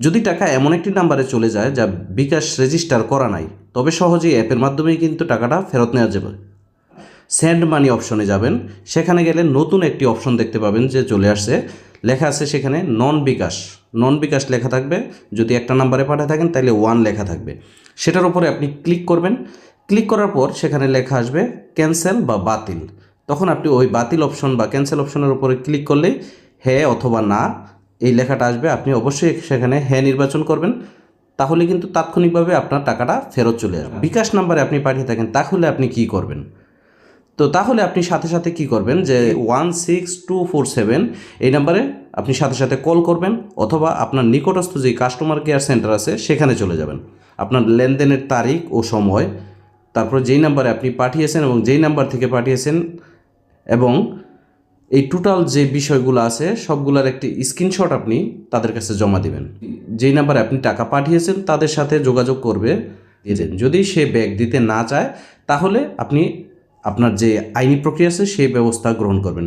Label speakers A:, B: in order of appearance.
A: যদি টাকা এমন একটি নাম্বারে চলে যায় যা বিকাশ রেজিস্টার করা নাই, তবে সহজেই অ্যাপের মাধ্যমেই কিন্তু টাকাটা ফেরত নেওয়া যাবে। সেন্ড মানি অপশনে যাবেন। সেখানে গেলে নতুন একটি অপশন দেখতে পাবেন যে চলে আসছে। লেখা আছে সেখানে নন বিকাশ। নন বিকাশ লেখা থাকবে। যদি একটা নাম্বারে পাঠিয়ে থাকেন তাহলে ওয়ান লেখা থাকবে। সেটার উপরে আপনি ক্লিক করবেন। ক্লিক করার পর সেখানে লেখা আসবে ক্যান্সেল বা বাতিল। তখন আপনি ওই বাতিল অপশন বা ক্যান্সেল অপশনের উপরে ক্লিক করলে হ্যাঁ অথবা না এই লেখাটা আসবে, আপনি অবশ্যই সেখানে হ্যাঁ নির্বাচন করবেন। তাহলে কিন্তু তাৎক্ষণিকভাবে আপনার টাকাটা ফেরত চলে আসবে। বিকাশ নাম্বারে আপনি পাঠিয়ে থাকেন, তাহলে আপনি কি করবেন? তো তাহলে আপনি সাথে সাথে কি করবেন যে one six two four seven, এই নাম্বারে আপনি সাথে সাথে কল করবেন, অথবা আপনার নিকটস্থ যে কাস্টমার কেয়ার সেন্টার আছে, সেখানে চলে যাবেন। আপনার লেনদেনের তারিখ ও সময়, তারপর যেই নাম্বারে আপনি পাঠিয়েছেন এবং যেই নাম্বার থেকে পাঠিয়েছেন, এবং এই টোটাল যে বিষয়গুলো আছে, সবগুলোর একটি স্ক্রিনশট আপনি তাদের কাছে জমা দিবেন। যেই নাম্বারে আপনি টাকা পাঠিয়েছেন, তাদের সাথে যোগাযোগ করবে। যদি সে ব্যাগ দিতে না চায়, তাহলে আপনি আপনার যে আইনি প্রক্রিয়া আছে, সেই ব্যবস্থা গ্রহণ করবেন।